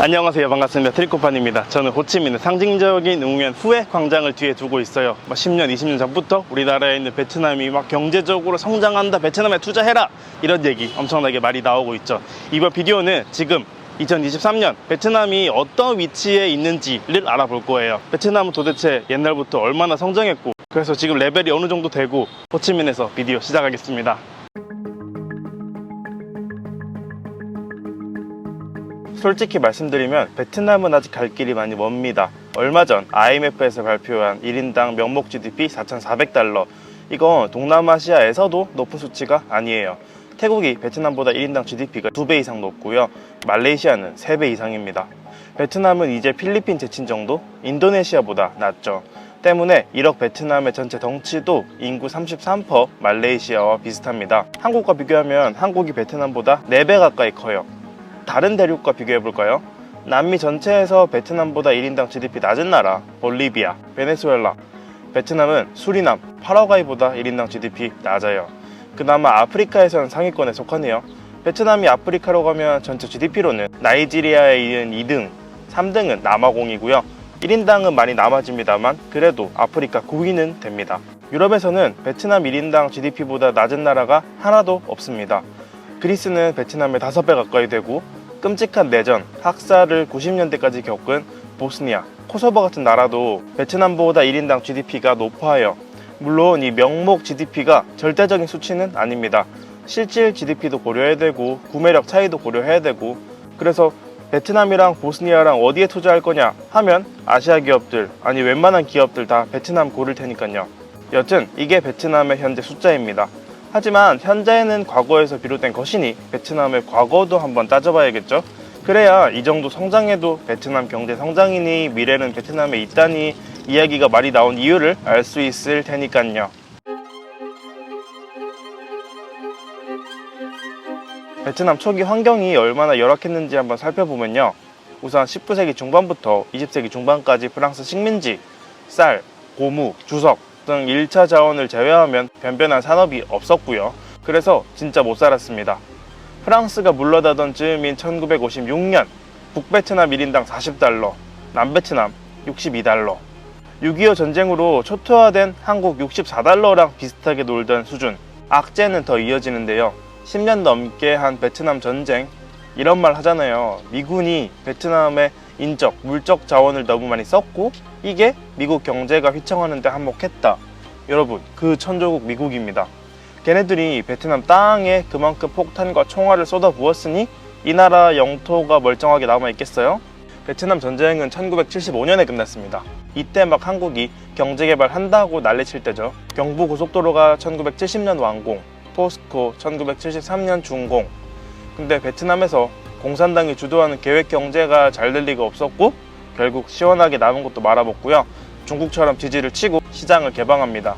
안녕하세요. 반갑습니다. 트리코판입니다. 저는 호치민의 상징적인 응우현 후에 광장을 뒤에 두고 있어요. 뭐 10년 20년 전부터 우리나라에 있는 베트남이 막 경제적으로 성장한다 베트남에 투자해라 이런 얘기 엄청나게 많이 나오고 있죠. 이번 비디오는 지금 2023년 베트남이 어떤 위치에 있는지를 알아볼 거예요. 베트남은 도대체 옛날부터 얼마나 성장했고 그래서 지금 레벨이 어느 정도 되고 호치민에서 비디오 시작하겠습니다 솔직히 말씀드리면 베트남은 아직 갈 길이 많이 멉니다. 얼마 전 IMF에서 발표한 1인당 명목 GDP 4,400달러. 이건 동남아시아에서도 높은 수치가 아니에요. 태국이 베트남보다 1인당 GDP가 2배 이상 높고요. 말레이시아는 3배 이상입니다. 베트남은 이제 필리핀 제친 정도? 인도네시아보다 낮죠. 때문에 1억 베트남의 전체 덩치도 인구 33% 말레이시아와 비슷합니다. 한국과 비교하면 한국이 베트남보다 4배 가까이 커요. 다른 대륙과 비교해 볼까요? 남미 전체에서 베트남보다 1인당 GDP 낮은 나라 볼리비아, 베네수엘라, 베트남은 수리남, 파라과이보다 1인당 GDP 낮아요. 그나마 아프리카에서는 상위권에 속하네요. 베트남이 아프리카로 가면 전체 GDP로는 나이지리아에 이은 2등, 3등은 남아공이고요. 1인당은 많이 남아집니다만 그래도 아프리카 9위는 됩니다. 유럽에서는 베트남 1인당 GDP보다 낮은 나라가 하나도 없습니다. 그리스는 베트남의 5배 가까이 되고 끔찍한 내전, 학살을 90년대까지 겪은 보스니아, 코소보 같은 나라도 베트남보다 1인당 GDP가 높아요. 물론 이 명목 GDP가 절대적인 수치는 아닙니다. 실질 GDP도 고려해야 되고 구매력 차이도 고려해야 되고 그래서 베트남이랑 보스니아랑 어디에 투자할 거냐 하면 아시아 기업들 아니 웬만한 기업들 다 베트남 고를 테니까요. 여튼 이게 베트남의 현재 숫자입니다. 하지만 현재는 과거에서 비롯된 것이니 베트남의 과거도 한번 따져봐야겠죠. 그래야 이 정도 성장해도 베트남 경제 성장이니 미래는 베트남에 있다니 이야기가 많이 나온 이유를 알 수 있을 테니까요. 베트남 초기 환경이 얼마나 열악했는지 한번 살펴보면요. 우선 19세기 중반부터 20세기 중반까지 프랑스 식민지, 쌀, 고무, 주석 등 1차 자원을 제외하면 변변한 산업이 없었고요. 그래서 진짜 못 살았습니다. 프랑스가 물러나던 즈음인 1956년 북베트남 1인당 40달러, 남베트남 62달러. 6.25 전쟁으로 초토화된 한국 64달러랑 비슷하게 놀던 수준. 악재는 더 이어지는데요. 10년 넘게 한 베트남 전쟁 이런 말 하잖아요. 미군이 베트남의 인적, 물적 자원을 너무 많이 썼고 이게 미국 경제가 휘청하는데 한몫했다. 여러분, 그 천조국 미국입니다. 걔네들이 베트남 땅에 그만큼 폭탄과 총알을 쏟아 부었으니 이 나라 영토가 멀쩡하게 남아 있겠어요? 베트남 전쟁은 1975년에 끝났습니다. 이때 막 한국이 경제개발 한다고 난리칠 때죠. 경부 고속도로가 1970년 완공, 포스코 1973년 준공. 근데 베트남에서 공산당이 주도하는 계획 경제가 잘 될 리가 없었고 결국 시원하게 남은 것도 말아먹고요. 중국처럼 지지를 치고 시장을 개방합니다.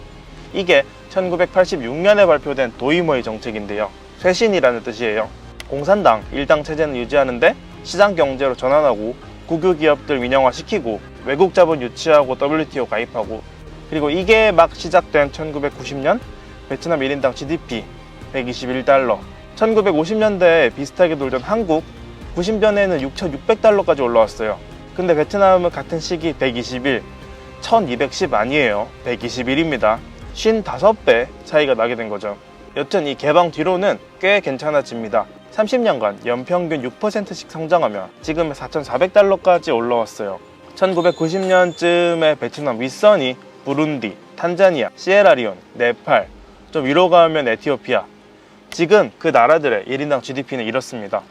이게 1986년에 발표된 도이모의 정책인데요. 쇄신이라는 뜻이에요. 공산당 일당 체제는 유지하는데 시장 경제로 전환하고 국유 기업들 민영화시키고 외국 자본 유치하고 WTO 가입하고 그리고 이게 막 시작된 1990년 베트남 1인당 GDP 121달러 1950년대에 비슷하게 놀던 한국 90년에는 6,600달러까지 올라왔어요. 근데 베트남은 같은 시기 121, 1210 아니에요. 121입니다. 55배 차이가 나게 된 거죠. 여튼 이 개방 뒤로는 꽤 괜찮아집니다. 30년간 연평균 6%씩 성장하며 지금의 4,400달러까지 올라왔어요. 1990년쯤에 베트남 윗선이 부룬디, 탄자니아, 시에라리온, 네팔, 좀 위로 가면 에티오피아. 지금 그 나라들의 1인당 GDP는 이렇습니다.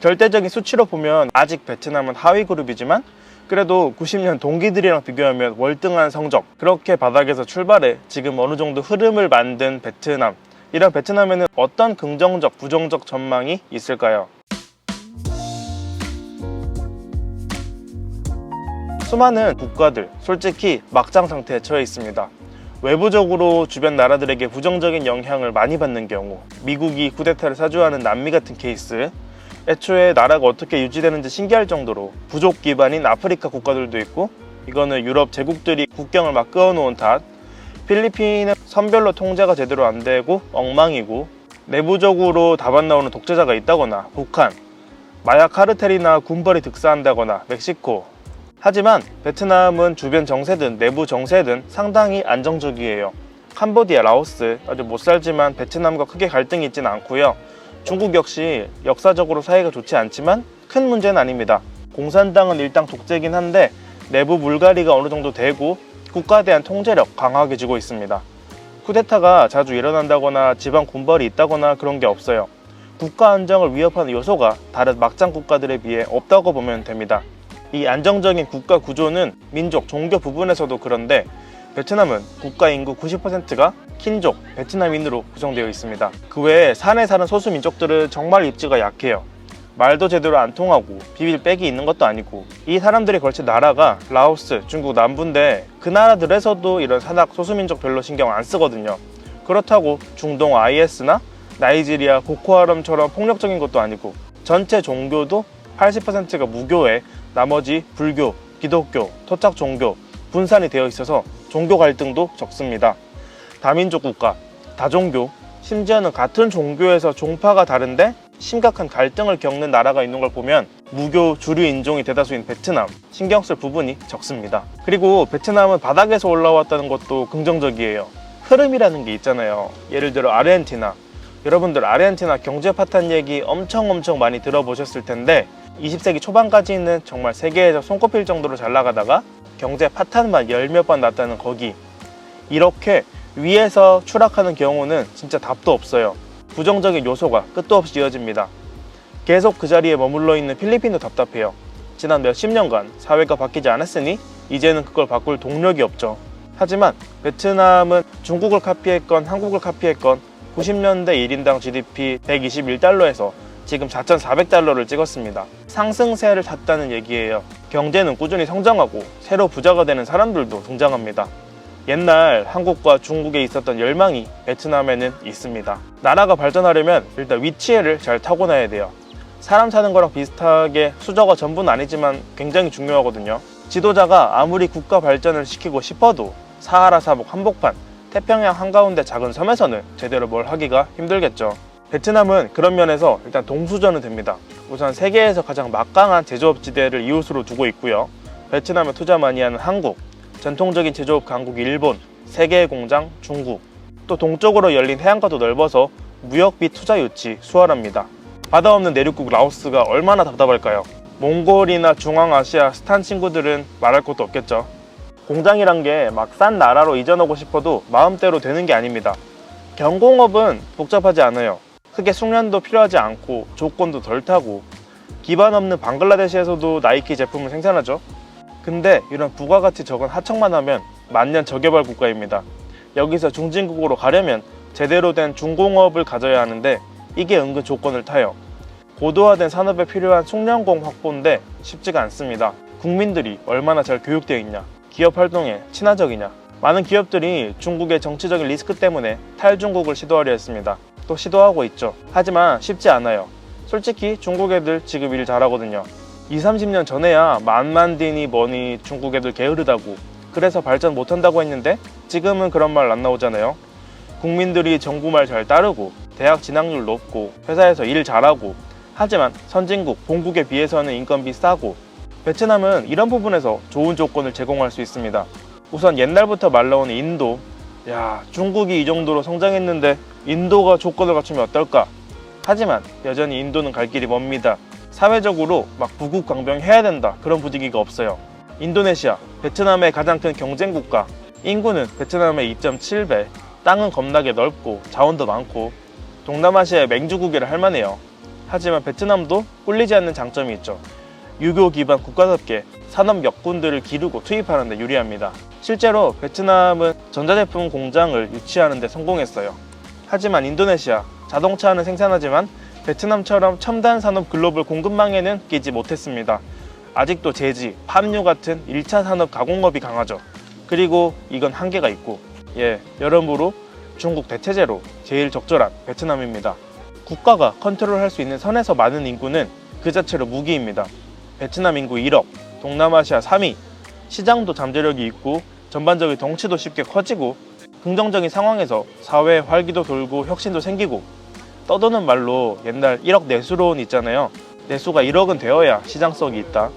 절대적인 수치로 보면 아직 베트남은 하위 그룹이지만 그래도 90년 동기들이랑 비교하면 월등한 성적 그렇게 바닥에서 출발해 지금 어느 정도 흐름을 만든 베트남 이런 베트남에는 어떤 긍정적 부정적 전망이 있을까요? 수많은 국가들 솔직히 막장 상태에 처해 있습니다. 외부적으로 주변 나라들에게 부정적인 영향을 많이 받는 경우 미국이 쿠데타를 사주하는 남미 같은 케이스 애초에 나라가 어떻게 유지되는지 신기할 정도로 부족 기반인 아프리카 국가들도 있고 이거는 유럽 제국들이 국경을 막 끄어놓은 탓 필리핀은 선별로 통제가 제대로 안 되고 엉망이고 내부적으로 답안 나오는 독재자가 있다거나 북한 마약 카르텔이나 군벌이 득사한다거나 멕시코. 하지만 베트남은 주변 정세든 내부 정세든 상당히 안정적이에요. 캄보디아, 라오스 아주 못 살지만 베트남과 크게 갈등이 있지는 않고요. 중국 역시 역사적으로 사이가 좋지 않지만 큰 문제는 아닙니다. 공산당은 일당 독재긴 한데 내부 물갈이가 어느 정도 되고 국가에 대한 통제력 강하게 쥐고 있습니다. 쿠데타가 자주 일어난다거나 지방 군벌이 있다거나 그런 게 없어요. 국가 안정을 위협하는 요소가 다른 막장 국가들에 비해 없다고 보면 됩니다. 이 안정적인 국가 구조는 민족, 종교 부분에서도 그런데 베트남은 국가 인구 90%가 킨족, 베트남인으로 구성되어 있습니다. 그 외에 산에 사는 소수 민족들은 정말 입지가 약해요. 말도 제대로 안 통하고 비빌 백이 있는 것도 아니고 이 사람들이 걸친 나라가 라오스, 중국 남부인데 그 나라들에서도 이런 산악 소수민족 별로 신경 안 쓰거든요. 그렇다고 중동 IS나 나이지리아 보코하람처럼 폭력적인 것도 아니고 전체 종교도 80%가 무교에 나머지 불교, 기독교, 토착 종교 분산이 되어 있어서 종교 갈등도 적습니다. 다민족 국가, 다종교, 심지어는 같은 종교에서 종파가 다른데 심각한 갈등을 겪는 나라가 있는 걸 보면 무교 주류 인종이 대다수인 베트남 신경 쓸 부분이 적습니다. 그리고 베트남은 바닥에서 올라왔다는 것도 긍정적이에요. 흐름이라는 게 있잖아요. 예를 들어 아르헨티나. 여러분들 아르헨티나 경제 파탄 얘기 엄청 엄청 많이 들어보셨을 텐데 20세기 초반까지는 정말 세계에서 손꼽힐 정도로 잘 나가다가 경제 파탄만 열몇 번 났다는 거기. 이렇게 위에서 추락하는 경우는 진짜 답도 없어요. 부정적인 요소가 끝도 없이 이어집니다. 계속 그 자리에 머물러 있는 필리핀도 답답해요. 지난 몇십 년간 사회가 바뀌지 않았으니 이제는 그걸 바꿀 동력이 없죠. 하지만 베트남은 중국을 카피했건 한국을 카피했건 90년대 1인당 GDP 121달러에서 지금 4,400달러를 찍었습니다. 상승세를 탔다는 얘기예요. 경제는 꾸준히 성장하고 새로 부자가 되는 사람들도 등장합니다. 옛날 한국과 중국에 있었던 열망이 베트남에는 있습니다. 나라가 발전하려면 일단 위치를 잘 타고나야 돼요. 사람 사는 거랑 비슷하게 수저가 전부는 아니지만 굉장히 중요하거든요. 지도자가 아무리 국가 발전을 시키고 싶어도 사하라 사복 한복판, 태평양 한가운데 작은 섬에서는 제대로 뭘 하기가 힘들겠죠. 베트남은 그런 면에서 일단 동수저는 됩니다. 우선 세계에서 가장 막강한 제조업 지대를 이웃으로 두고 있고요. 베트남에 투자 많이 하는 한국, 전통적인 제조업 강국 일본, 세계의 공장 중국, 또 동쪽으로 열린 해안가도 넓어서 무역 비 투자 유치 수월합니다. 바다 없는 내륙국 라오스가 얼마나 답답할까요? 몽골이나 중앙아시아 스탄 친구들은 말할 것도 없겠죠. 공장이란 게 막 싼 나라로 이전하고 싶어도 마음대로 되는 게 아닙니다. 경공업은 복잡하지 않아요. 크게 숙련도 필요하지 않고 조건도 덜 타고 기반 없는 방글라데시에서도 나이키 제품을 생산하죠. 근데 이런 부가가치 적은 하청만 하면 만년 저개발 국가입니다. 여기서 중진국으로 가려면 제대로 된 중공업을 가져야 하는데 이게 은근 조건을 타요. 고도화된 산업에 필요한 숙련공 확보인데 쉽지가 않습니다. 국민들이 얼마나 잘 교육되어 있냐, 기업 활동에 친화적이냐. 많은 기업들이 중국의 정치적인 리스크 때문에 탈중국을 시도하려 했습니다. 또 시도하고 있죠. 하지만 쉽지 않아요. 솔직히 중국 애들 지금 일 잘하거든요. 2, 30년 전에야 만만디니 뭐니 중국 애들 게으르다고 그래서 발전 못한다고 했는데 지금은 그런 말 안 나오잖아요. 국민들이 정부 말 잘 따르고 대학 진학률 높고 회사에서 일 잘하고 하지만 선진국, 본국에 비해서는 인건비 싸고 베트남은 이런 부분에서 좋은 조건을 제공할 수 있습니다. 우선 옛날부터 말라오는 인도 야 중국이 이 정도로 성장했는데 인도가 조건을 갖추면 어떨까? 하지만 여전히 인도는 갈 길이 멉니다. 사회적으로 막 부국 강병해야 된다 그런 분위기가 없어요. 인도네시아, 베트남의 가장 큰 경쟁 국가. 인구는 베트남의 2.7배, 땅은 겁나게 넓고 자원도 많고 동남아시아의 맹주국이라 할 만해요. 하지만 베트남도 꿀리지 않는 장점이 있죠. 유교 기반 국가답게 산업 역군들을 기르고 투입하는 데 유리합니다. 실제로 베트남은 전자제품 공장을 유치하는 데 성공했어요. 하지만 인도네시아 자동차는 생산하지만 베트남처럼 첨단 산업 글로벌 공급망에는 끼지 못했습니다. 아직도 제지, 팜유 같은 1차 산업 가공업이 강하죠. 그리고 이건 한계가 있고, 예, 여러모로 중국 대체제로 제일 적절한 베트남입니다. 국가가 컨트롤할 수 있는 선에서 많은 인구는 그 자체로 무기입니다. 베트남 인구 1억, 동남아시아 3위, 시장도 잠재력이 있고 전반적인 덩치도 쉽게 커지고 긍정적인 상황에서 사회 활기도 돌고 혁신도 생기고 떠도는 말로 옛날 1억 내수론 있잖아요. 내수가 1억은 되어야 시장성이 있다.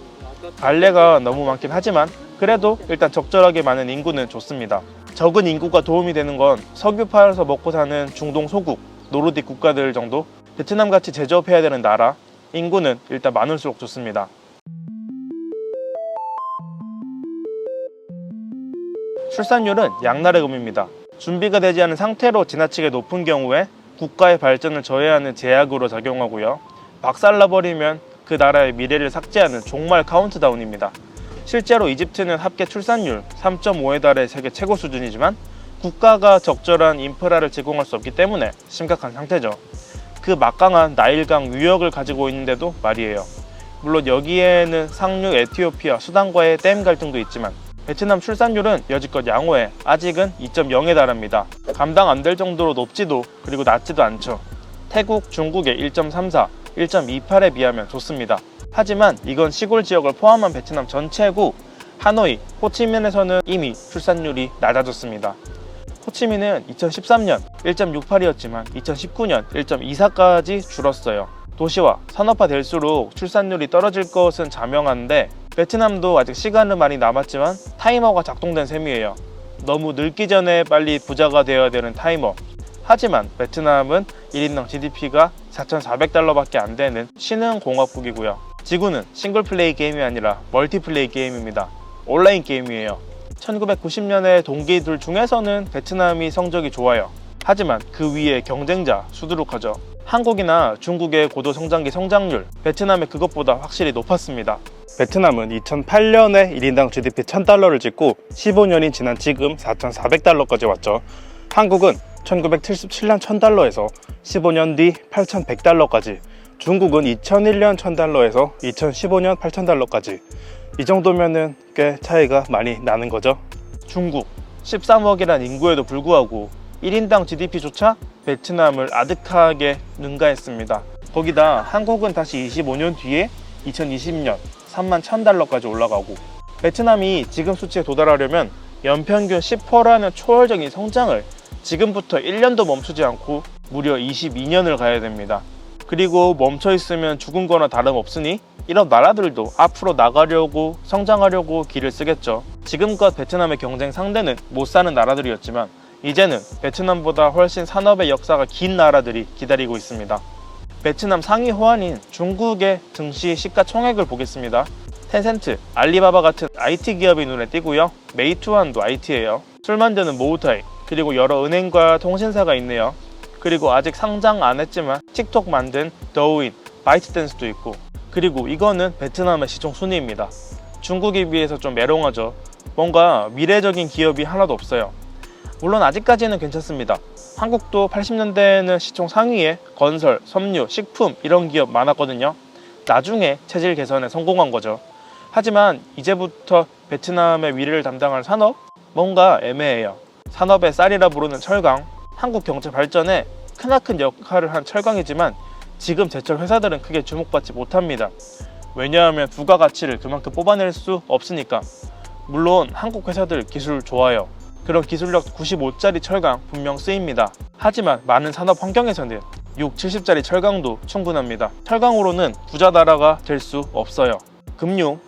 알레가 너무 많긴 하지만 그래도 일단 적절하게 많은 인구는 좋습니다. 적은 인구가 도움이 되는 건 석유 팔아서 먹고 사는 중동 소국, 노르딕 국가들 정도 베트남 같이 제조업해야 되는 나라 인구는 일단 많을수록 좋습니다. 출산율은 양날의 검입니다. 준비가 되지 않은 상태로 지나치게 높은 경우에 국가의 발전을 저해하는 제약으로 작용하고요. 박살나버리면 그 나라의 미래를 삭제하는 종말 카운트다운입니다. 실제로 이집트는 합계 출산율 3.5에 달해 세계 최고 수준이지만 국가가 적절한 인프라를 제공할 수 없기 때문에 심각한 상태죠. 그 막강한 나일강 유역을 가지고 있는데도 말이에요. 물론 여기에는 상류 에티오피아, 수단과의 댐 갈등도 있지만 베트남 출산율은 여지껏 양호해 아직은 2.0에 달합니다. 감당 안 될 정도로 높지도 그리고 낮지도 않죠. 태국, 중국의 1.34, 1.28에 비하면 좋습니다. 하지만 이건 시골 지역을 포함한 베트남 전체고 하노이, 호치민에서는 이미 출산율이 낮아졌습니다. 호치민은 2013년 1.68이었지만 2019년 1.24까지 줄었어요. 도시화, 산업화 될수록 출산율이 떨어질 것은 자명한데 베트남도 아직 시간은 많이 남았지만 타이머가 작동된 셈이에요. 너무 늙기 전에 빨리 부자가 되어야 되는 타이머. 하지만 베트남은 1인당 GDP가 4,400달러밖에 안 되는 신흥 공화국이고요. 지구는 싱글 플레이 게임이 아니라 멀티 플레이 게임입니다. 온라인 게임이에요. 1990년에 동기들 중에서는 베트남이 성적이 좋아요. 하지만 그 위에 경쟁자 수두룩하죠. 한국이나 중국의 고도 성장기 성장률, 베트남의 그것보다 확실히 높았습니다. 베트남은 2008년에 1인당 GDP 1000달러를 찍고 15년이 지난 지금 4,400달러까지 왔죠. 한국은 1977년 1000달러에서 15년 뒤 8100달러까지, 중국은 2001년 1000달러에서 2015년 8000달러까지. 이 정도면은 꽤 차이가 많이 나는 거죠. 중국 13억이란 인구에도 불구하고 1인당 GDP조차 베트남을 아득하게 능가했습니다. 거기다 한국은 다시 25년 뒤에 2020년 3만 1000달러까지 올라가고 베트남이 지금 수치에 도달하려면 연평균 10%라는 초월적인 성장을 지금부터 1년도 멈추지 않고 무려 22년을 가야 됩니다. 그리고 멈춰 있으면 죽은 거나 다름없으니 이런 나라들도 앞으로 나가려고 성장하려고 길을 쓰겠죠. 지금껏 베트남의 경쟁 상대는 못 사는 나라들이었지만 이제는 베트남보다 훨씬 산업의 역사가 긴 나라들이 기다리고 있습니다. 베트남 상위 호환인 중국의 증시 시가총액을 보겠습니다. 텐센트, 알리바바 같은 IT 기업이 눈에 띄고요. 메이투안도 IT예요. 술 만드는 모우타이, 그리고 여러 은행과 통신사가 있네요. 그리고 아직 상장 안 했지만 틱톡 만든 더우인, 바이트댄스도 있고 그리고 이거는 베트남의 시총 순위입니다. 중국에 비해서 좀 메롱하죠. 뭔가 미래적인 기업이 하나도 없어요. 물론 아직까지는 괜찮습니다. 한국도 80년대에는 시총 상위에 건설, 섬유, 식품 이런 기업 많았거든요. 나중에 체질 개선에 성공한 거죠. 하지만 이제부터 베트남의 미래를 담당할 산업? 뭔가 애매해요. 산업의 쌀이라 부르는 철강, 한국 경제 발전에 크나큰 역할을 한 철강이지만 지금 제철 회사들은 크게 주목받지 못합니다. 왜냐하면 부가가치를 그만큼 뽑아낼 수 없으니까. 물론 한국 회사들 기술 좋아요. 그런 기술력 95짜리 철강 분명 쓰입니다. 하지만 많은 산업 환경에서는 6, 70짜리 철강도 충분합니다. 철강으로는 부자 나라가 될 수 없어요. 금융,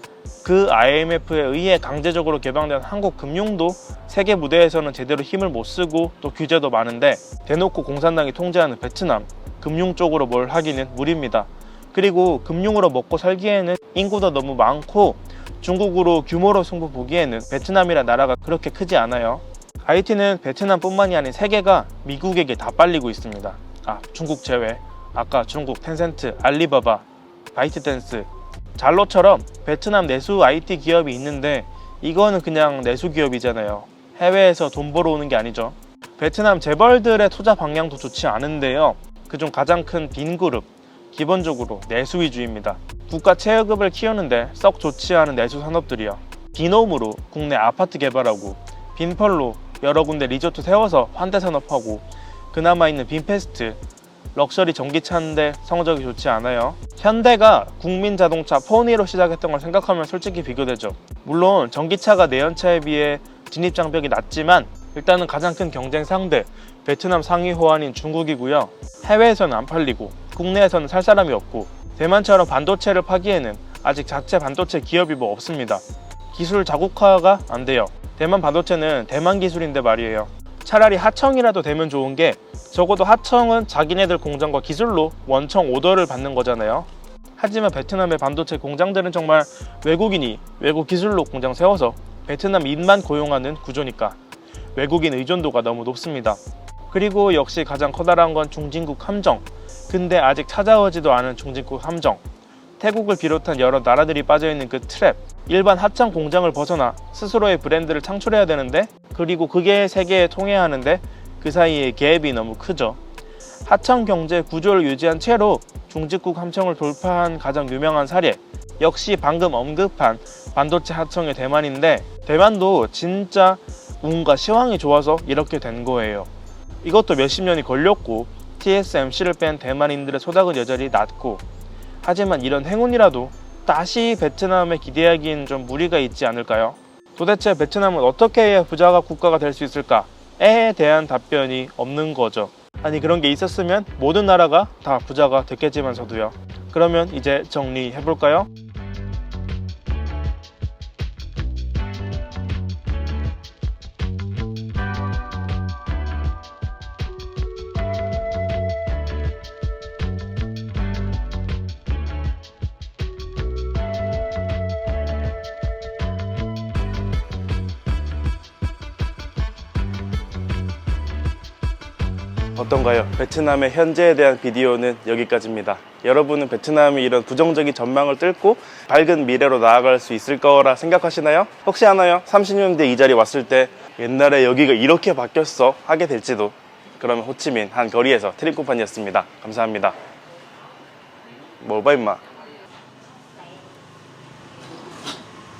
그 IMF에 의해 강제적으로 개방된 한국 금융도 세계 무대에서는 제대로 힘을 못 쓰고 또 규제도 많은데 대놓고 공산당이 통제하는 베트남 금융 쪽으로 뭘 하기는 무리입니다. 그리고 금융으로 먹고 살기에는 인구도 너무 많고 중국으로 규모로 승부 보기에는 베트남이라 나라가 그렇게 크지 않아요. IT는 베트남뿐만이 아닌 세계가 미국에게 다 빨리고 있습니다. 아, 중국 제외. 아까 중국 텐센트, 알리바바, 바이트댄스, 잘로처럼 베트남 내수 IT 기업이 있는데 이거는 그냥 내수 기업이잖아요. 해외에서 돈 벌어 오는 게 아니죠. 베트남 재벌들의 투자 방향도 좋지 않은데요. 그중 가장 큰 빈그룹, 기본적으로 내수 위주입니다. 국가 체급을 키우는데 썩 좋지 않은 내수 산업들이요. 비놈으로 국내 아파트 개발하고 빈펄로 여러 군데 리조트 세워서 환대 산업하고 그나마 있는 빈페스트 럭셔리 전기차인데 성적이 좋지 않아요. 현대가 국민 자동차 포니로 시작했던 걸 생각하면 솔직히 비교되죠. 물론 전기차가 내연차에 비해 진입 장벽이 낮지만 일단은 가장 큰 경쟁 상대 베트남 상위 호환인 중국이고요. 해외에서는 안 팔리고 국내에서는 살 사람이 없고 대만처럼 반도체를 파기에는 아직 자체 반도체 기업이 뭐 없습니다. 기술 자국화가 안 돼요. 대만 반도체는 대만 기술인데 말이에요. 차라리 하청이라도 되면 좋은 게 적어도 하청은 자기네들 공장과 기술로 원청 오더를 받는 거잖아요. 하지만 베트남의 반도체 공장들은 정말 외국인이 외국 기술로 공장 세워서 베트남인만 고용하는 구조니까 외국인 의존도가 너무 높습니다. 그리고 역시 가장 커다란 건 중진국 함정. 근데 아직 찾아오지도 않은 중진국 함정. 태국을 비롯한 여러 나라들이 빠져있는 그 트랩. 일반 하청 공장을 벗어나 스스로의 브랜드를 창출해야 되는데 그리고 그게 세계에 통해야 하는데 그 사이에 갭이 너무 크죠. 하청 경제 구조를 유지한 채로 중직국 함청을 돌파한 가장 유명한 사례 역시 방금 언급한 반도체 하청의 대만인데 대만도 진짜 운과 시황이 좋아서 이렇게 된 거예요. 이것도 몇십 년이 걸렸고 TSMC를 뺀 대만인들의 소득은 여전히 낮고 하지만 이런 행운이라도 다시 베트남에 기대하기엔 좀 무리가 있지 않을까요? 도대체 베트남은 어떻게 해야 부자가 국가가 될 수 있을까?에 대한 답변이 없는 거죠. 아니 그런 게 있었으면 모든 나라가 다 부자가 됐겠지만서도요. 그러면 이제 정리해 볼까요? 어떤가요? 베트남의 현재에 대한 비디오는 여기까지입니다. 여러분은 베트남이 이런 부정적인 전망을 뚫고 밝은 미래로 나아갈 수 있을 거라 생각하시나요? 혹시 하나요? 30년 뒤 이 자리 왔을 때 옛날에 여기가 이렇게 바뀌었어 하게 될지도 그러면 호치민 한 거리에서 트림코판이었습니다. 감사합니다. 뭐봐 임마.